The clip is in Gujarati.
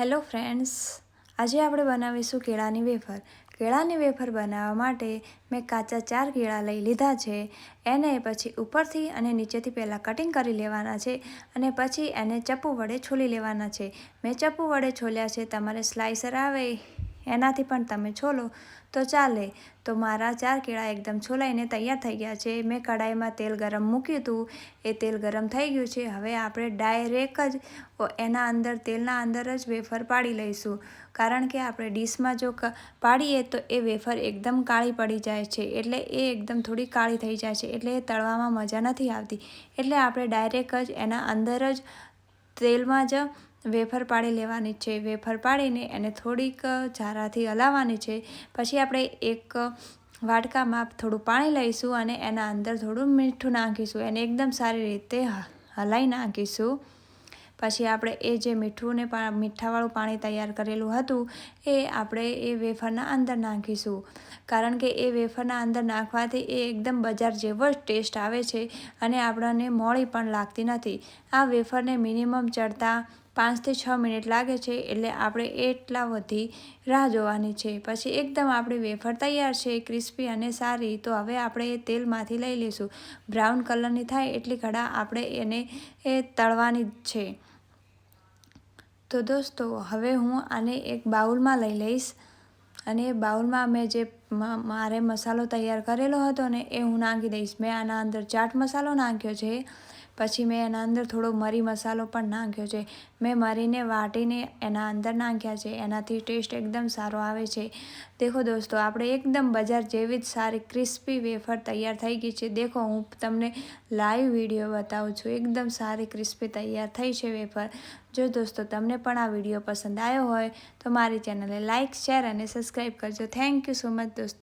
હેલો ફ્રેન્ડ્સ, આજે આપણે બનાવીશું કેળાની વેફર. કેળાની વેફર બનાવવા માટે મેં કાચા ચાર કેળા લઈ લીધા છે. એને પછી ઉપરથી અને નીચેથી પહેલાં કટિંગ કરી લેવાના છે અને પછી એને ચપ્પુ વડે છોલી લેવાના છે. મેં ચપ્પુ વડે છોલ્યા છે, તમારે સ્લાઇસર આવે. એનાથી પણ તમે છોલો. તો ચાલે. તો મારા ચાર કેળા એકદમ છોલાઈને તૈયાર થઈ ગયા છે. મેં કઢાઈમાં તેલ ગરમ મૂક્યું હતું. એ તેલ ગરમ થઈ ગયું છે. હવે આપણે ડાયરેક્ટ જ એના અંદર, તેલના અંદર જ વેફર પાડી લઈશું. કારણ કે આપણે ડીશમાં જો પાડીએ તો એ વેફર એકદમ કાળી પડી જાય છે. એટલે એ એકદમ થોડી કાળી થઈ જાય છે. એટલે એ તળવામાં મજા નથી આવતી. એટલે આપણે ડાયરેક્ટ જ એના અંદર જ તેલમાં જ વેફર પાડી લેવાની છે. વેફર પાડીને એને થોડીક ઝારાથી હલાવવાની છે. પછી આપણે એક વાટકામાં થોડું પાણી લઈશું અને એના અંદર થોડું મીઠું નાખીશું. એને એકદમ સારી રીતે હલાવી નાખીશું. પછી આપણે એ જે મીઠું ને મીઠાવાળું પાણી તૈયાર કરેલું હતું, એ આપણે એ વેફરના અંદર નાખીશું. કારણ કે એ વેફરના અંદર નાખવાથી એ એકદમ બજાર જેવો જ ટેસ્ટ આવે છે અને આપણને મોળી પણ લાગતી નથી. આ વેફરને મિનિમમ ચડતા પાંચથી છ મિનિટ લાગે છે એટલે આપણે એટલા બધી રાહ જોવાની છે. પછી એકદમ આપણી વેફર તૈયાર છે, ક્રિસ્પી અને સારી. તો હવે આપણે એ તેલમાંથી લઈ લઈશું. બ્રાઉન કલરની થાય એટલી ઘડા આપણે એને એ તળવાની જ છે. તો દોસ્તો, હવે હું આને એક બાઉલમાં લઈ લઈશ. અને એ બાઉલમાં મેં જે મારે મસાલો તૈયાર કરેલો હતો ને એ હું નાખી દઈશ. મેં આના અંદર ચાટ મસાલો નાખ્યો છે, પછી મેં એના અંદર થોડો મરી મસાલો પણ નાખ્યો છે. મેં મરીને વાટીને એના અંદર નાખ્યા છે. એનાથી ટેસ્ટ એકદમ સારો આવે છે. દેખો દોસ્તો, આપણે એકદમ બજાર જેવી જ સારી ક્રિસ્પી વેફર તૈયાર થઈ ગઈ છે. દેખો, હું તમને લાઈવ વીડિયો બતાવું છું. એકદમ સારી ક્રિસ્પી તૈયાર થઈ છે વેફર. જો દોસ્તો, તમને પણ આ વીડિયો પસંદ આવ્યો હોય, તો મારી ચેનલને લાઇક શેર અને સબસ્ક્રાઈબ કરજો થેન્ક યુ સો મચ દોસ્તો